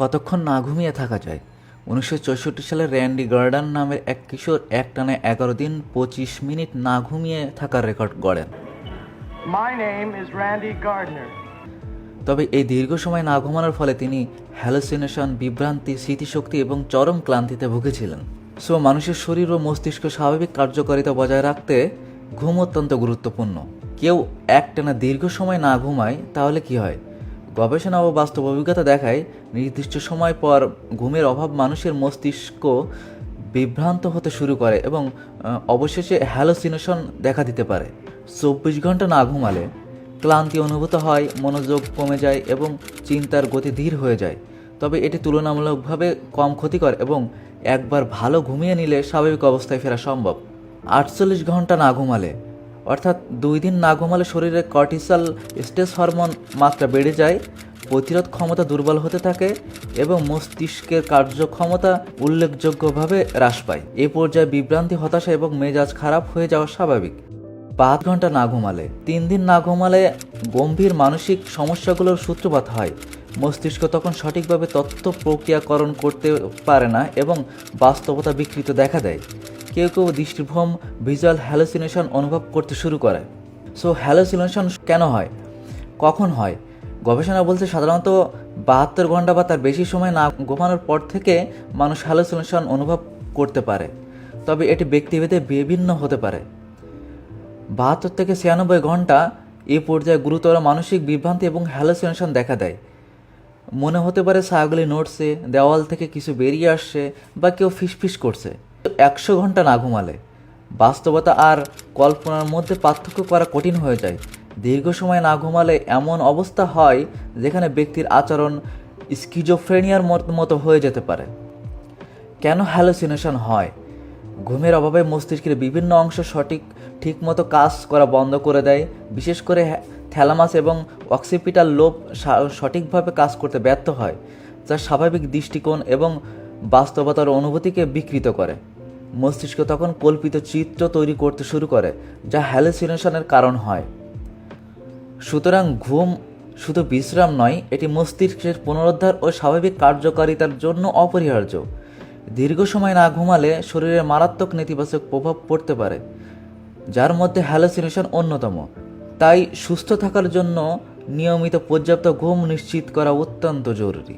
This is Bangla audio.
কতক্ষণ না ঘুমিয়ে থাকা যায়? উনিশশো চৌষট্টি সালে র্যান্ডি গার্ডান নামের এক কিশোর এক টানে এগারো দিন পঁচিশ মিনিট না ঘুমিয়ে থাকার রেকর্ড গড়েন. তবে এই দীর্ঘ সময় না ঘুমানোর ফলে তিনি হ্যালোসিনেশন বিভ্রান্তি স্মৃতিশক্তি এবং চরম ক্লান্তিতে ভুগেছিলেন। সো মানুষের শরীর ও মস্তিষ্ক স্বাভাবিক কার্যকারিতা বজায় রাখতে ঘুম অত্যন্ত গুরুত্বপূর্ণ। কেউ একটানা দীর্ঘ সময় না ঘুমায় তাহলে কি হয়? গবেষণা ও বাস্তব অভিজ্ঞতা দেখায়, নির্দিষ্ট সময় পর ঘুমের অভাব মানুষের মস্তিষ্ক বিভ্রান্ত হতে শুরু করে এবং অবশেষে হ্যালোসিনেশন দেখা দিতে পারে। চব্বিশ ঘণ্টা না ঘুমালে ক্লান্তি অনুভূত হয়, মনোযোগ কমে যায় এবং চিন্তার গতি ধীর হয়ে যায়। তবে এটি তুলনামূলকভাবে কম ক্ষতিকর এবং একবার ভালো ঘুমিয়ে নিলে স্বাভাবিক অবস্থায় ফেরা সম্ভব। আটচল্লিশ ঘণ্টা না ঘুমালে অর্থাৎ দুই দিন না ঘুমালে শরীরে কর্টিসল স্ট্রেস হরমোন মাত্রা বেড়ে যায়, প্রতিরোধ ক্ষমতা দুর্বল হতে থাকে এবং মস্তিষ্কের কার্যক্ষমতা উল্লেখযোগ্যভাবে হ্রাস পায়। এ পর্যায়ে বিভ্রান্তি, হতাশা এবং মেজাজ খারাপ হয়ে যাওয়া স্বাভাবিক। পাঁচ ঘণ্টা না ঘুমালে, তিন দিন না ঘুমালে গম্ভীর মানসিক সমস্যাগুলোর সূত্রপাত হয়। মস্তিষ্ক তখন সঠিকভাবে তথ্য প্রক্রিয়াকরণ করতে পারে না এবং বাস্তবতা বিকৃত দেখা দেয়। কেউ কেউ দৃষ্টিভ্রম ভিজুয়াল হ্যালোসিনেশন অনুভব করতে শুরু করে। সো হ্যালোসিনেশন কেন হয়? কখন হয়? গবেষণা বলছে সাধারণত বাহাত্তর ঘণ্টা বা তার বেশি সময় না ঘুমানোর পর থেকে মানুষ হ্যালোসিনেশন অনুভব করতে পারে। তবে এটি ব্যক্তিভেদে বিভিন্ন হতে পারে। বাহাত্তর থেকে ছিয়ানব্বই ঘণ্টা এ পর্যায়ে গুরুতর মানসিক বিভ্রান্তি এবং হ্যালোসিনেশন দেখা দেয়। মনে হতে পারে ছায়াগুলি নড়ছে, দেওয়াল থেকে কিছু বেরিয়ে আসছে বা কেউ ফিসফিস করছে। একশো ঘণ্টা না ঘুমালে। বাস্তবতা আর কল্পনার মধ্যে পার্থক্য করা কঠিন হয়ে যায়। দীর্ঘ সময় না ঘুমালে এমন অবস্থা হয় যেখানে ব্যক্তির আচরণ স্কিজোফ্রেনিয়ার মতো হয়ে যেতে পারে। কেন হ্যালোসিনেশন হয়? ঘুমের অভাবে মস্তিষ্কের বিভিন্ন অংশ সঠিক, ঠিকমতো কাজ করা বন্ধ করে দেয়। বিশেষ করে থ্যালামাস এবং অক্সিপিটাল লোভ সঠিকভাবে কাজ করতে ব্যর্থ হয়, যা স্বাভাবিক দৃষ্টিকোণ এবং বাস্তবতার অনুভূতিকে বিকৃত করে। মস্তিষ্ক তখন কল্পিত চিত্র তৈরি করতে শুরু করে, যা হ্যালোসিনেশনের কারণ হয়। সুতরাং ঘুম শুধু বিশ্রাম নয়, এটি মস্তিষ্কের পুনরুদ্ধার ও স্বাভাবিক কার্যকারিতার জন্য অপরিহার্য। দীর্ঘ সময় না ঘুমালে শরীরে মারাত্মক নেতিবাচক প্রভাব পড়তে পারে, যার মধ্যে হ্যালোসিনেশন অন্যতম। তাই সুস্থ থাকার জন্য নিয়মিত পর্যাপ্ত ঘুম নিশ্চিত করা অত্যন্ত জরুরি।